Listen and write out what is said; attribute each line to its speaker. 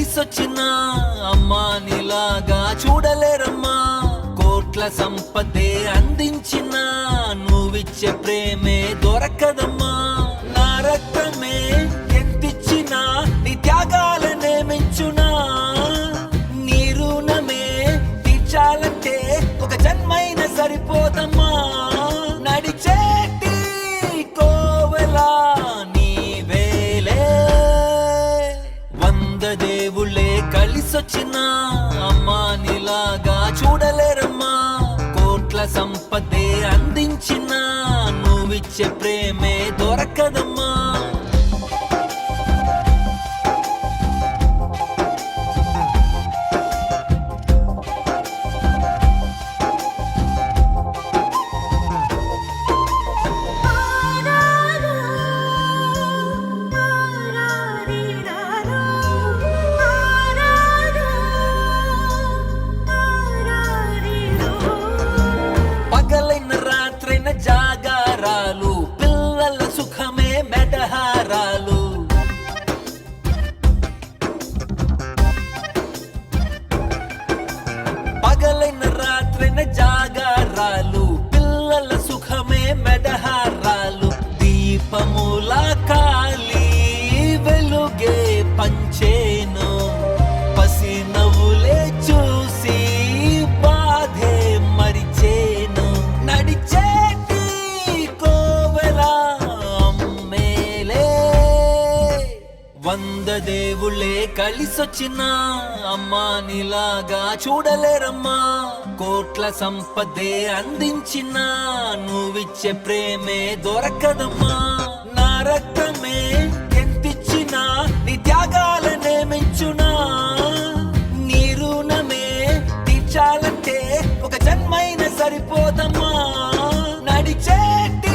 Speaker 1: కలిసొచ్చిన అమ్మా నీలాగా చూడలేరమ్మా. కోట్ల సంపదే అందించిన నువ్విచ్చే ప్రేమే దొరకదమ్మా. నా రక్తమే ఎంతిచ్చినా నీ త్యాగాలనే మించునా. నీ రుణమే తీర్చాలంటే ఒక జన్మైన సరిపోదమ్మా. కలిసొచ్చిన అమ్మా నీలాగా చూడలేరమ్మా. కోట్ల సంపదే అందించిన నువ్విచ్చే ప్రేమే దొరకదమ్మా. దీపముల కాలి వెలుగే పంచేను. పసి నవ్వులే చూసి బాధే మరిచేను. నడిచేటి కోవెలా అమ్మేలే. వంద దేవుళ్ళే కలిసొచ్చిన అమ్మా నీలాగా చూడలేరమ్మా. కోట్ల సంపదే అందించిన నువ్విచ్చే ప్రేమే దొరకదమ్మా. నా రక్తమే ఎంతిచ్చినా నీ త్యాగాలనే మించునా నీ రుణమే తీర్చాలంటే ఒక జన్మైన సరిపోదమ్మా. నడిచేటి